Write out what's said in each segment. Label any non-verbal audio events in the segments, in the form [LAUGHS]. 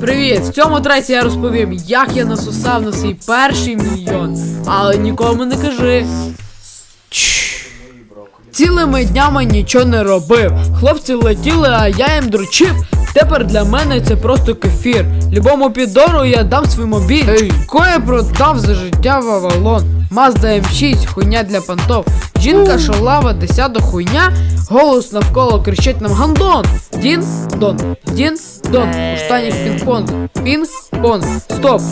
Привіт! В цьому треці я розповім, як я насосав на свій перший мільйон. Але нікому не кажи. Цілими днями нічого не робив. Хлопці летіли, а я їм дручив. Тепер для мене це просто кефір. Любому підору я дам свій мобіль. Ей, кое продав за життя в Авалон. Mazda M6, хуйня для понтов. Жінка шалава, десяток хуйня. Голос навколо кричить нам гандон. Дін, дон, дін, дон. У штаніх пінг-понг. Пінг-понг. Стоп.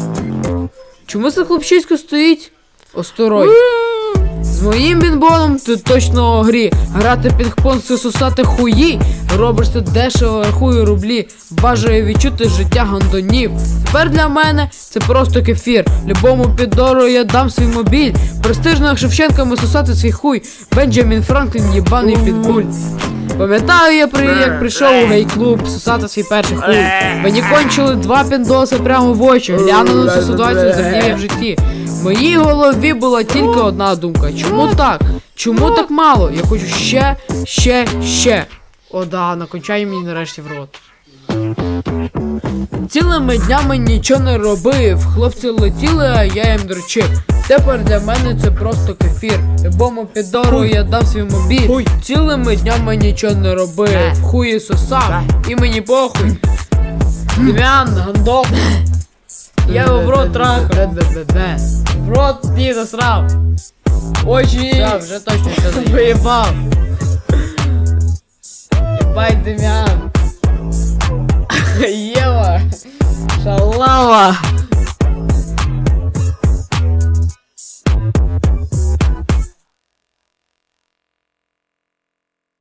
Чому це хлопчисько стоїть? Осторой. З моїм бінбоном ти точно у грі. Грати пінг-понг це сосати хуї. Робиш це дешево, рахую рублі. Бажаю відчути життя гандонів. Тепер для мене це просто кефір. Любому підору я дам свій мобіль. Престижно Шевченками сосати свій хуй. Бенджамін Франклін єбаний підбуль. Пам'ятаю я при як прийшов у гей-клуб сосати свій перший хуй. Мені кончили два піндоси прямо в очі. Глянули на цю ситуацію я в житті. В моїй голові була тільки одна думка. Чому так? Чому так мало? Я хочу ще, ще, ще. О, да, накончай мені нарешті в рот. Цілими днями нічого не робив. Хлопці летіли, а я їм дрочив. Тепер для мене це просто кефір. Любому підору я дав свій мобіль. Цілими днями нічого не робив. Хуї сосав, і мені похуй. Дем'ян, гандон. Я його в рот трахав. В рот ні засрав. Очі. Все, вже точно все Виїбав. Єбать, Дем'ян. [LAUGHS] Єва. Шалава.